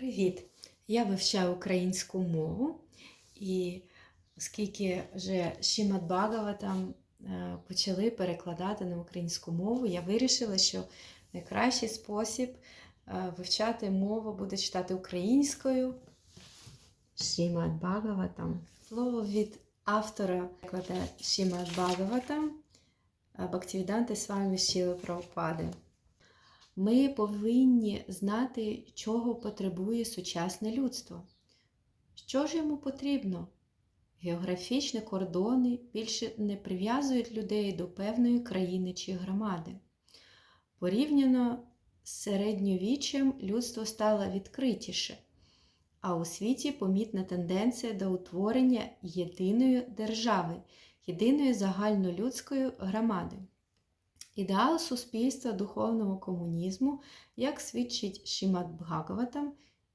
Привіт! Я вивчаю українську мову, і оскільки вже Шімат Бхагаватам е, почали перекладати на українську мову, я вирішила, що найкращий спосіб е, вивчати мову буде читати українською. Шімат Бхагаватам. Слово від автора перекладе Шімат Бхагаватам е, Бхактивіданти Свамі Шіли Прабхупади. Ми повинні знати, чого потребує сучасне людство. Що ж йому потрібно? Географічні кордони більше не прив'язують людей до певної країни чи громади. Порівняно з середньовіччям людство стало відкритіше, а у світі помітна тенденція до утворення єдиної держави, єдиної загальнолюдської громади. Ідеал суспільства духовного комунізму, як свідчить Шімат Бхагаватам,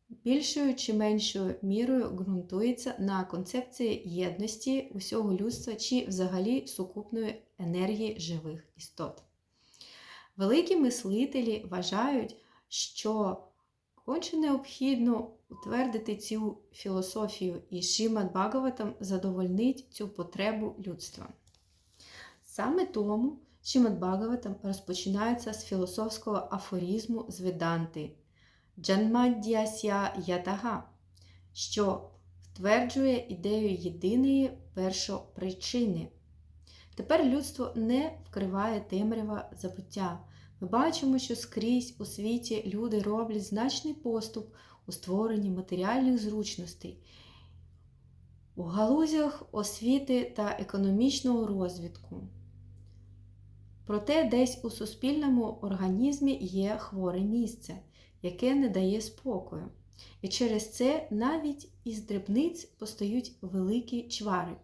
більшою чи меншою мірою ґрунтується на концепції єдності усього людства чи взагалі сукупної енергії живих істот. Великі мислителі вважають, що конче необхідно утвердити цю філософію, і Шімат Бхагаватам задовольнить цю потребу людства. Саме тому Шімад Бхагаватам розпочинається з філософського афоризму з Веданти Джанмаддясya ятага, що втверджує ідею єдиної першопричини. Тепер людство не вкриває темрява забуття. Ми бачимо, що скрізь у світі люди роблять значний поступ у створенні матеріальних зручностей, у галузях освіти та економічного розвитку. Проте десь у суспільному організмі є хворе місце, яке не дає спокою. І через це навіть із дрібниць постають великі чвари.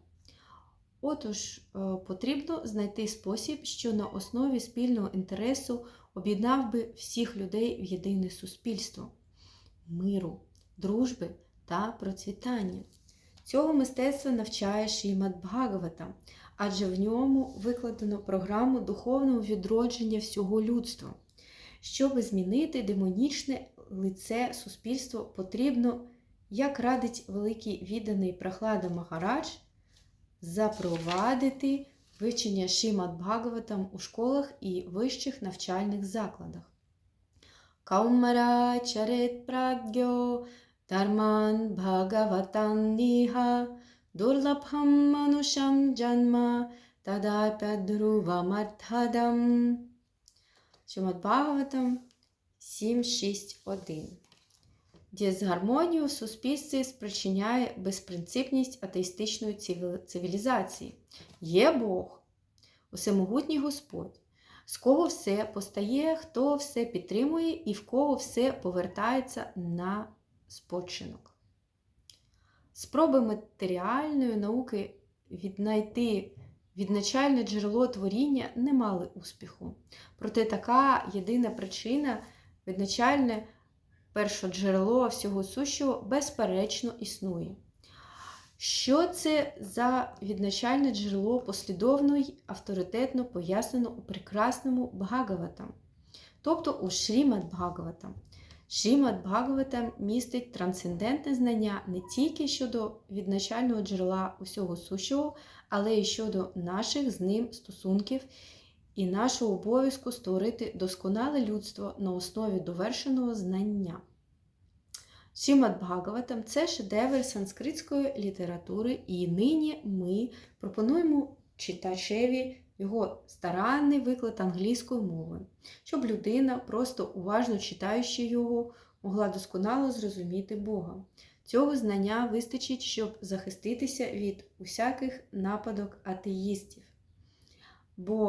Отож, е, потрібно знайти спосіб, що на основі спільного інтересу об'єднав би всіх людей в єдине суспільство, миру, дружби та процвітання. Цього мистецтва навчає Шімат Бхагавата, адже в ньому викладено програму духовного відродження всього людства. Щоб змінити демонічне лице суспільства, потрібно, як радить великий відданий Прохлада Махарадж, запровадити вивчення Шімат Бхагаватам у школах і вищих навчальних закладах. Каумара чарет прагьо Bhagavatam Niha Дурлабхам Манушам Джанма Тадапядрувамартхадам. Шимат Бхагаватам 7.6.1. Дисгармонію в суспільстві спричиняє безпринципність атеїстичної цивілізації. Є Бог, усемогутній Господь, з кого все постає, хто все підтримує і в кого все повертається на спочинок. Спроби матеріальної науки віднайти відначальне джерело творіння не мали успіху. Проте така єдина причина, відначальне першоджерело всього сущого, безперечно існує. Що це за відначальне джерело послідовно й авторитетно пояснено у прекрасному Бхагаватам, тобто у Шрімад Бхагаватам. Шрімад Бхагавата містить трансцендентне знання не тільки щодо відначального джерела усього сущого, але й щодо наших з ним стосунків і нашого обов'язку створити досконале людство на основі довершеного знання. Шрімад Бхагаватам це шедевр санскритської літератури, і нині ми пропонуємо читачеві його старанний виклад англійською мовою, щоб людина, просто уважно читаючи його, могла досконало зрозуміти Бога. Цього знання вистачить, щоб захиститися від усяких нападок атеїстів. Бо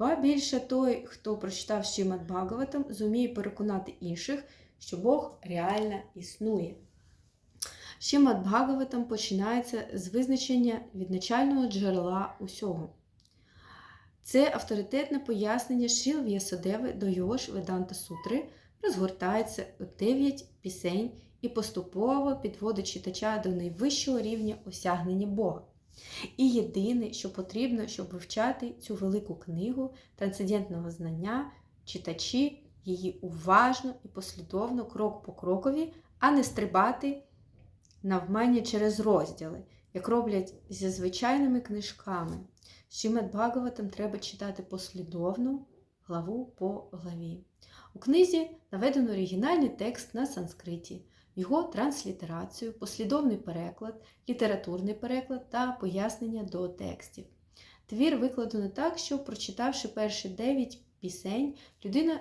ба більше той, хто прочитав Шимат Бхагаватам, зуміє переконати інших, що Бог реально існує. Шимат Бхагаватам починається з визначення відначального джерела усього. Це авторитетне пояснення Шіл В'ясодеви до ж Веданта Сутри розгортається у дев'ять пісень і поступово підводить читача до найвищого рівня осягнення Бога. І єдине, що потрібно, щоб вивчати цю велику книгу трансцендентного знання, читачі її уважно і послідовно, крок по крокові, а не стрибати навмання через розділи, як роблять зі звичайними книжками. Шімат Бхагаватам треба читати послідовно, главу по главі. У книзі наведено оригінальний текст на санскриті, його транслітерацію, послідовний переклад, літературний переклад та пояснення до текстів. Твір викладено так, що, прочитавши перші дев'ять пісень, людина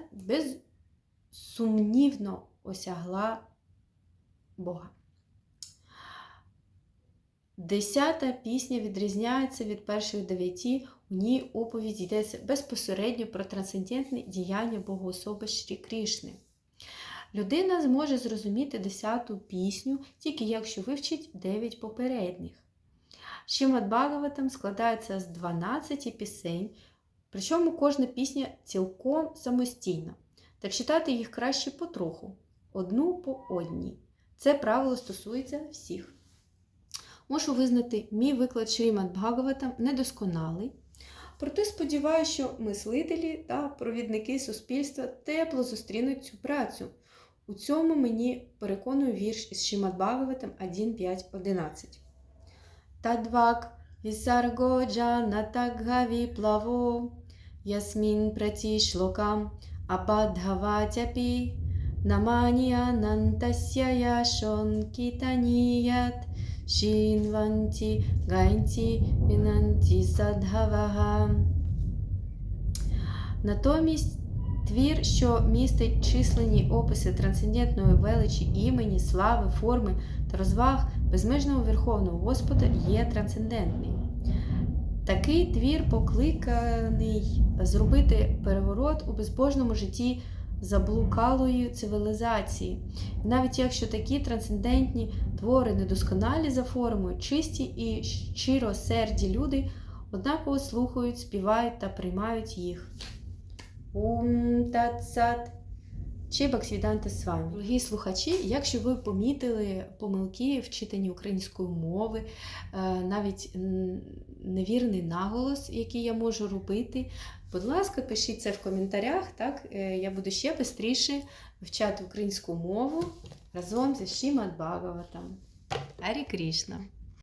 безсумнівно осягла Бога. Десята пісня відрізняється від перших дев'яті. У ній оповідь йдеться безпосередньо про трансцендентне діяння Богоособи Шрі Крішни. Людина зможе зрозуміти десяту пісню, тільки якщо вивчить дев'ять попередніх. Шимат Бхагаватам складається з 12 пісень, причому кожна пісня цілком самостійна, та читати їх краще потроху, одну по одній. Це правило стосується всіх. Можу визнати, мій виклад Шримад Бхагаватам недосконалий, проте сподіваюся, що мислителі та провідники суспільства тепло зустрінуть цю працю. У цьому мені переконує вірш із Шримад Бхагаватам 1.5.11. Тадвак вісарго джанатагга віплаво ясмін праті шлокам абадгаватяпі наманіанантася яшон кітаніят Шінванті ганті вінанті садгавага. Натомість твір, що містить численні описи трансцендентної величі імені, слави, форми та розваг безмежного Верховного Господа, є трансцендентний. Такий твір покликаний зробити переворот у безбожному житті заблукалої цивілізації. Навіть якщо такі трансцендентні твори недосконалі за формою, чисті і щиросерді люди однаково слухають, співають та приймають їх. Ум тат-сат. Чи Баксвіданта з вами. Дорогі слухачі, якщо ви помітили помилки в читанні української мови, е, навіть невірний наголос, який я можу робити, будь ласка, пишіть це в коментарях, так е, я буду ще швидше вивчати українську мову разом зі Шімад Бхагаватам. Арі Крішна!